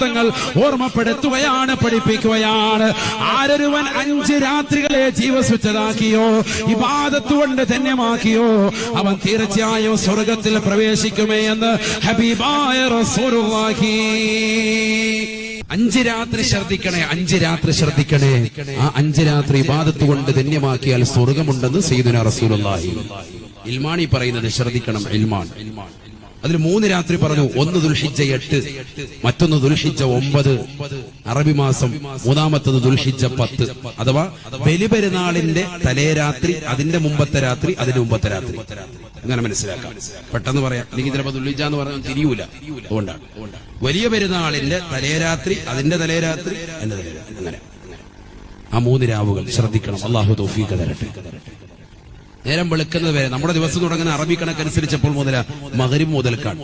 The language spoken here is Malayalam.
തങ്ങൾ ഓർമ്മപ്പെടുത്തുകയാണ് പഠിപ്പിക്കുകയാണ്. ആരൊരുവൻ അഞ്ച് രാത്രികളെ ജീവസ്വച്ഛതാക്കിയോ ഇബാദത്ത് കൊണ്ട് ധന്യമാക്കിയോ അവൻ തീർച്ചയായും സ്വർഗത്തിൽ പ്രവേശിക്കുമേ എന്ന് ഹബീബായ റസൂലുള്ളാഹി. അഞ്ച് രാത്രി ശ്രദ്ധിക്കണേ അഞ്ച് രാത്രി ശ്രദ്ധിക്കണേ ആ അഞ്ച് രാത്രി ഇബാദത്ത് കൊണ്ട് ധന്യമാക്കിയാൽ സ്വർഗമുണ്ടെന്ന് സയ്യിദുന റസൂലുള്ളാഹി. ഇൽമാണി പറയുന്നത് ശ്രദ്ധിക്കണം ഇൽമാൻ. അതിൽ മൂന്ന് രാത്രി പറഞ്ഞു ഒന്ന് ദുൽഹിജ എട്ട്. മറ്റൊന്ന് ദുൽഹിജ ഒമ്പത്. അറബി മാസം മൂന്നാമത്തത് ദുൽഹിജ പത്ത്. അഥവാ ബലിപെരുന്നാളിന്റെ തലേ രാത്രി അതിന്റെ മുമ്പത്തെ രാത്രി അതിന്റെ മുമ്പത്തെ രാത്രി. അങ്ങനെ മനസ്സിലാക്കാം. പെട്ടെന്ന് പറയാം. അല്ലെങ്കിൽ ചിലപ്പോൾ ദുൽഹിജ എന്ന് പറഞ്ഞാൽ തിരിയൂല. അതുകൊണ്ടാണ്. വലിയ പെരുന്നാളിന്റെ തലേ രാത്രി അതിന്റെ തലേ രാത്രി എന്റെ തലേ അങ്ങനെ. ആ മൂന്ന് രാവുകൾ ശ്രദ്ധിക്കണം. അള്ളാഹു തൗഫീഖ് തരട്ടെ. നേരം വെളുക്കുന്നത് വരെ. നമ്മുടെ ദിവസം തുടങ്ങുന്ന അറബി കണക്കനുസരിച്ചപ്പോൾ മുതല മകരും മുതൽക്കാണ്